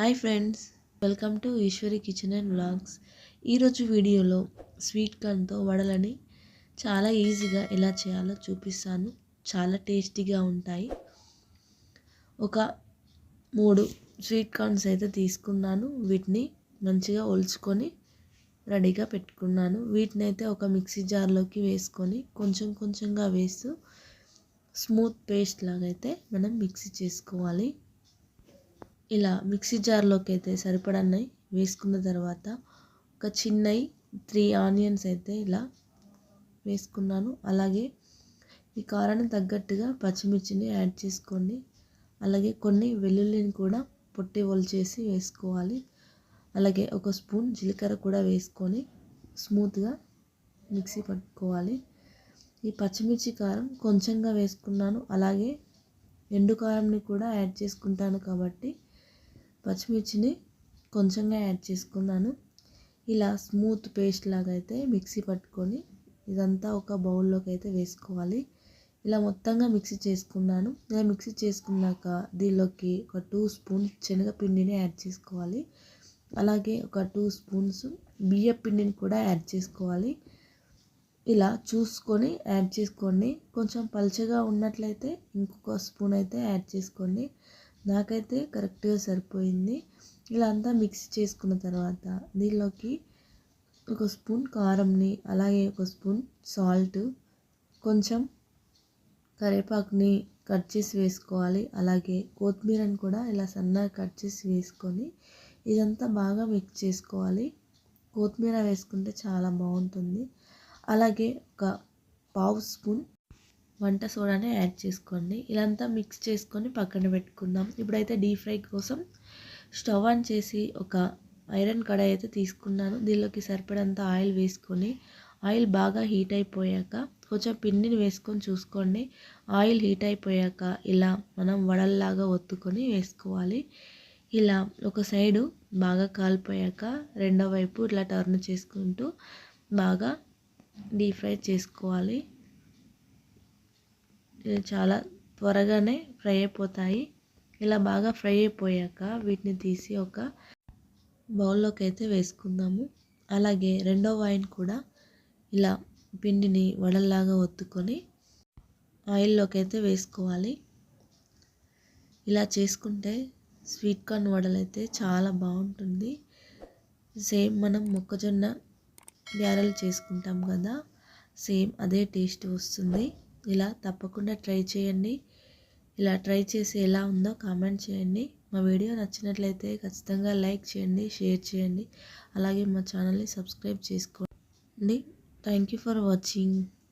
Hi friends welcome to Eswari kitchen and vlogs. ఈరోజు వీడియోలో sweet కార్న్తో వడలని చాలా ఈజీగా ఎలా చేయాలో చూపిస్తాను. చాలా టేస్టీగా ఉంటాయి. ఒక మూడు స్వీట్ కార్న్స్ అయితే తీసుకున్నాను. వీటిని మంచిగా ఒలుచుకొని రెడీగా పెట్టుకున్నాను. వీటిని అయితే ఒక మిక్సీ జార్లోకి వేసుకొని కొంచెం కొంచెంగా వేస్తూ స్మూత్ పేస్ట్ లాగైతే మనం మిక్సీ చేసుకోవాలి. ఇలా మిక్సీ జార్లోకి అయితే సరిపడన్నాయి వేసుకున్న తర్వాత ఒక చిన్నవి త్రీ ఆనియన్స్ అయితే ఇలా వేసుకున్నాను. అలాగే ఈ కారాన్ని తగ్గట్టుగా పచ్చిమిర్చిని యాడ్ చేసుకోండి. అలాగే కొన్ని వెల్లుల్లిని కూడా పొట్టి ఒలిచేసి వేసుకోవాలి. అలాగే ఒక స్పూన్ జీలకర్ర కూడా వేసుకొని స్మూత్గా మిక్సీ పట్టుకోవాలి. ఈ పచ్చిమిర్చి కారం కొంచెంగా వేసుకున్నాను. అలాగే ఎండు కారంని కూడా యాడ్ చేసుకుంటాను కాబట్టి పచ్చిమిర్చిని కొంచెంగా యాడ్ చేసుకున్నాను. ఇలా స్మూత్ పేస్ట్ లాగా అయితే మిక్సీ పట్టుకొని ఇదంతా ఒక బౌల్లోకి అయితే వేసుకోవాలి. ఇలా మొత్తంగా మిక్సీ చేసుకున్నాను. ఇలా మిక్సీ చేసుకున్నాక దీనిలోకి ఒక టూ స్పూన్స్ శనగపిండిని యాడ్ చేసుకోవాలి. అలాగే ఒక టూ స్పూన్స్ బియ్య పిండిని కూడా యాడ్ చేసుకోవాలి. ఇలా చూసుకొని యాడ్ చేసుకోండి. కొంచెం పలుచగా ఉన్నట్లయితే ఇంకొక స్పూన్ అయితే యాడ్ చేసుకోండి. నాకైతే కరెక్ట్గా సరిపోయింది. ఇలా అంతా మిక్స్ చేసుకున్న తర్వాత దీనిలోకి ఒక స్పూన్ కారంని అలాగే ఒక స్పూన్ సాల్ట్ కొంచెం కరివేపాకుని కట్ చేసి వేసుకోవాలి. అలాగే కొత్తిమీరని కూడా ఇలా సన్నగా కట్ చేసి వేసుకొని ఇదంతా బాగా మిక్స్ చేసుకోవాలి. కొత్తిమీర వేసుకుంటే చాలా బాగుంటుంది. అలాగే ఒక పావు స్పూన్ వంట సోడాని యాడ్ చేసుకోండి. ఇలాంతా మిక్స్ చేసుకొని పక్కన పెట్టుకుందాం. ఇప్పుడైతే డీప్ ఫ్రై కోసం స్టవ్ ఆన్ చేసి ఒక ఐరన్ కడాయి అయితే తీసుకున్నాను. దీనిలోకి సరిపడంత ఆయిల్ వేసుకొని ఆయిల్ బాగా హీట్ అయిపోయాక కొంచెం పిండిని వేసుకొని చూసుకోండి. ఆయిల్ హీట్ అయిపోయాక ఇలా మనం వడల్లాగా ఒత్తుకొని వేసుకోవాలి. ఇలా ఒక సైడు బాగా కాలిపోయాక రెండో వైపు ఇట్లా టర్న్ చేసుకుంటూ బాగా డీప్ ఫ్రై చేసుకోవాలి. చాలా త్వరగానే ఫ్రై అయిపోతాయి. ఇలా బాగా ఫ్రై అయిపోయాక వీటిని తీసి ఒక బౌల్లోకి అయితే వేసుకుందాము. అలాగే రెండో వైన్ కూడా ఇలా పిండిని వడల్లాగా ఒత్తుకొని ఆయిల్లోకి అయితే వేసుకోవాలి. ఇలా చేసుకుంటే స్వీట్ కార్న్ వడలైతే చాలా బాగుంటుంది. సేమ్ మనం మొక్కజొన్న గ్యారెలు చేసుకుంటాం కదా సేమ్ అదే టేస్ట్ వస్తుంది. ఇలా తప్పకుండా ట్రై చేయండి. ఇలా ట్రై చేసి ఎలా ఉందో కామెంట్ చేయండి. మా వీడియో నచ్చినట్లయితే ఖచ్చితంగా లైక్ చేయండి షేర్ చేయండి. అలాగే మా ఛానల్ని సబ్స్క్రైబ్ చేసుకోండి. Thank you for watching